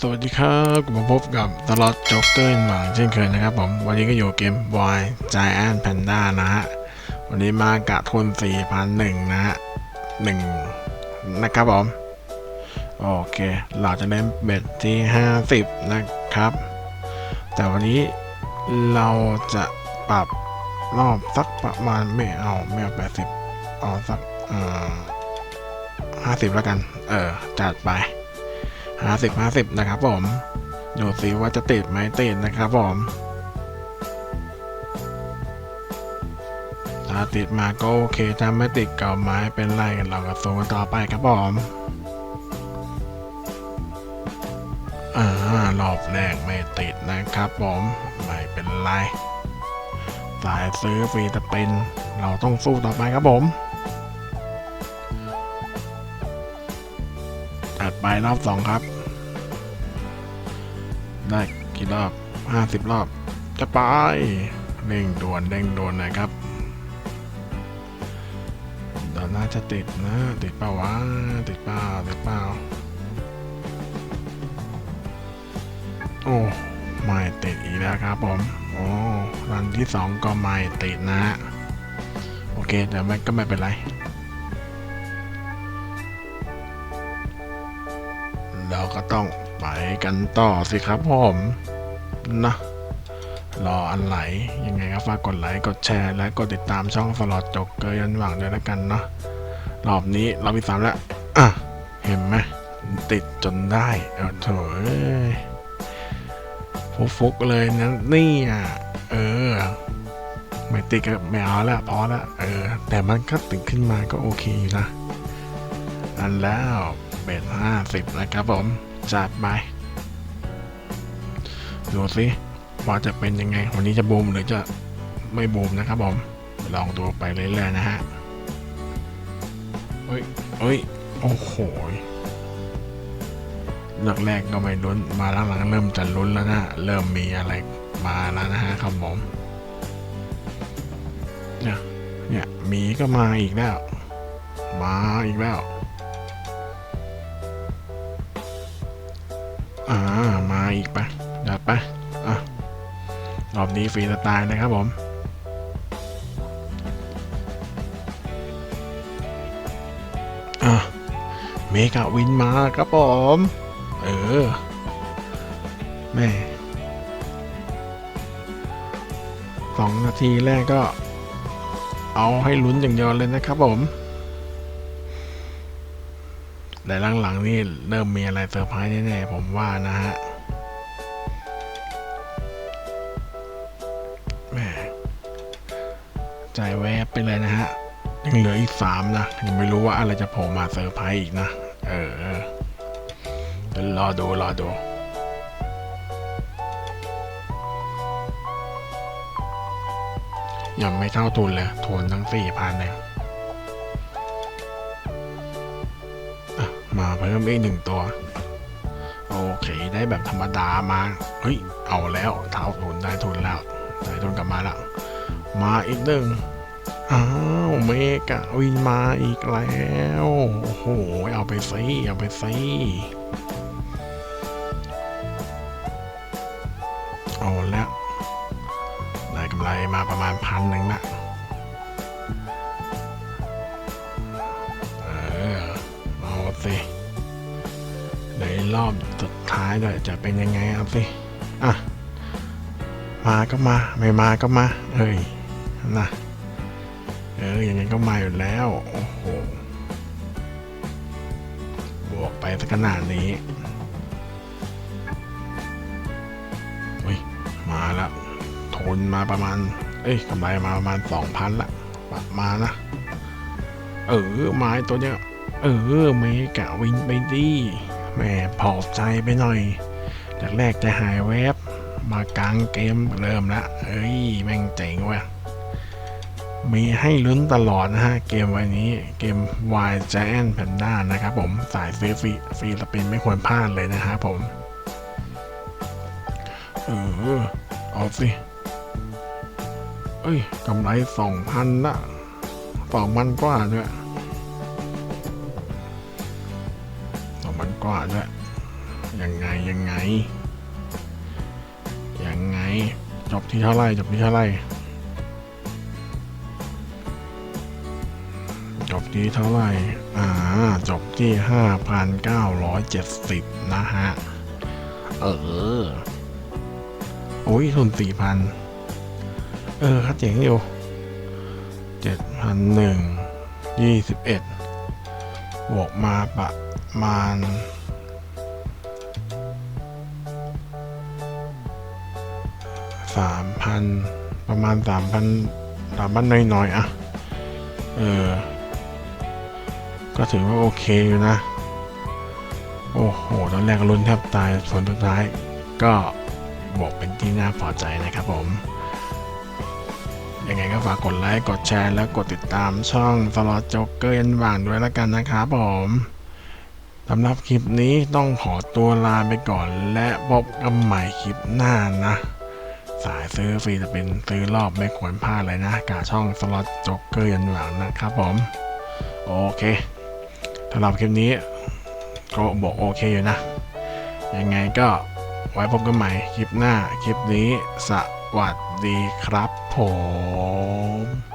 สวัสดีครับกลับมาพบกับตลอดจ็อกเกอร์หวังเช่นเคยนะครับผม วันนี้ก็อยู่เกม Boy Giant Panda นะฮะ วันนี้มากะทุน 4,001 นะฮะหนึ่งนะครับผม โอเค เราจะเล่นเบ็ดที่ 50 นะครับ แต่วันนี้เราจะปรับรอบสักประมาณไม่เอาไม่เอา 80 เอาสักอ่อ50 แล้วกัน เออ จัดไป ห้าสิบห้าสิบนะครับผมดูสิว่าจะติดไหมติดนะครับผมถ้าติดมาก็โอเคถ้าไม่ติดเก็ไม่เป็นไรกันเราก็สู้กันต่อไปครับผมอ่ารอบแรกไม่ติดนะครับผมไม่เป็นไรสายซื้อฟรีจะเป็น เราต้องสู้ต่อไปครับผมจัดไปรอบสองครับ ได้กี่รอบห้าสิบรอบ จะไปเร่งด่วนเร่งด่วนนะครับเดี๋ยวน่าจะติดนะ ติดเปล่าวะติดเปล่าติดเปล่าโอ้ไม่ติดอีกแล้วครับผม โอ้รันที่สองก็ไม่ติดนะฮะโอเคแต่ไม่ก็ไม่เป็นไรเราก็ต้อง ไปกันต่อสิครับผมนะรออันไหลยังไงก็ฝากกดไลค์กดแชร์ และกดติดตามช่องสลอดจกเกยยันหวังด้วยล้วกันเนาะรอบนี้เรามีสามแล้วอะเห็นไหมติดจนได้เออโถเอ้ยฟุกๆเลยนะนี่อะเออ ไม่ติดก็ไม่เอาละพอละเออ แต่มันก็ติดขึ้นมาก็โอเคอยู่นะ อันแล้วเบ็ดห้าสิบนะครับผม จัดไปดูสิว่าจะเป็นยังไง วันนี้จะบูมหรือจะไม่บูมนะครับผม ลองดูไปเรื่อยๆนะฮะเฮ้ยเฮ้ย โอ้โหเลือกแรกก็ไม่ลุ้น มาหลังๆเริ่มจะลุ้นแล้วนะ เริ่มมีอะไรมาแล้วนะฮะครับผมเนี่ยเนี่ยมีก็มาอีกแล้ว มาอีกแล้ว อ่า มาอีกปะดัดปะอะ รอบนี้ฟรีสไตล์นะครับผมอะเมกาวินมาครับผม เออ แม่สองนาทีแรกก็ เอาให้ลุ้นอย่างเดียวเลยนะครับผม แต่หลังๆนี่เริ่มมีอะไรเซอร์ไพรส์แน่ๆผมว่านะฮะแหมใจแวบไปเลยนะฮะยังเหลืออีกสามนะยังไม่รู้ว่าอะไรจะโผล่มาเซอร์ไพรส์อีกนะ เออเรอดูรอดูยังไม่เท่าทุนเลยทุนทั้งสี่พันเนี่ย มาเพิ่มอีกหนึ่งตัว โอเคได้แบบธรรมดามา เฮ้ย เอาแล้วเท่าทุนได้ทุนแล้วได้ทุนกลับมาแล้วมาอีกหนึ่งอ้าวเมกะวินมาอีกแล้ว โอ้โห เอาไปซิเอาไปซิเอาแล้วได้กำไรมาประมาณพันหนึ่งละ รอบสุดท้ายด้วยจะเป็นยังไงเอาสิอะมาก็มา ไม่มาก็มาเฮ้ยนะเอออยังไงก็มาอยู่แล้ว โอ้โห บวกไปสักขนาดนี้อุ้ยมาแล้วทุนมาประมาณ เอ้ยกำไรมาประมาณสองพันละประมาณนะ เออไม้ตัวเนี้ย เออเมกะวินไปดี แหม่พอบใจไปหน่อยแรกๆจะหายแวบมากลางเกมเริ่มละเอ้ย แม่งเจ๋งว่ะ มีให้ลุ้นตลอดนะฮะ เกมวันนี้เกม Y Giant Panda นะครับผม สายซื้อฟรีฟรีสปินไม่ควรพลาดเลยนะฮะผม เออ เอาสิ เอ้ย กำไรสองพันละสองพันกว่าด้วย กว่าด้วยยังไงยังยังไงยังไงจบที่เท่าไรจบที่เท่าไรจบที่เท่าไรอ่าจบที่ห้าพันเก้าร้อยเจ็ดสิบนะฮะ เออ โอ้ยทุนสี่พันเออครับเจ๋งอยู่เจ็ดพันหนึ่งยี่สิบเอ็ดบวกมาประมาณ สามพันประมาณสามพันสามพันน้อยๆอะเออ ก็ถือว่าโอเคอยู่นะ โอ้โห ตอนแรกลุ้นแทบตายผลสุดท้าย ก็บอกเป็นที่น่าพอใจนะครับผม ยังไงก็ฝากกดไลค์ กดแชร์ และกดติดตามช่องสล็อตจ็อกเกอร์ยันหว่างด้วยแล้วกันนะครับผมสำหรับคลิปนี้ต้องขอตัวลาไปก่อนและพบกันใหม่คลิปหน้านะ สายซื้อฟรีจะเป็นซื้อรอบไม่ควรพลาดเลยนะกาช่องสล็อตจ็อกเกอร์ยันหวังนะครับผม โอเคสำหรับคลิปนี้ ก็บอกโอเคอยู่นะ ยังไงก็ไว้พบกันใหม่คลิปหน้าคลิปนี้สวัสดีครับผม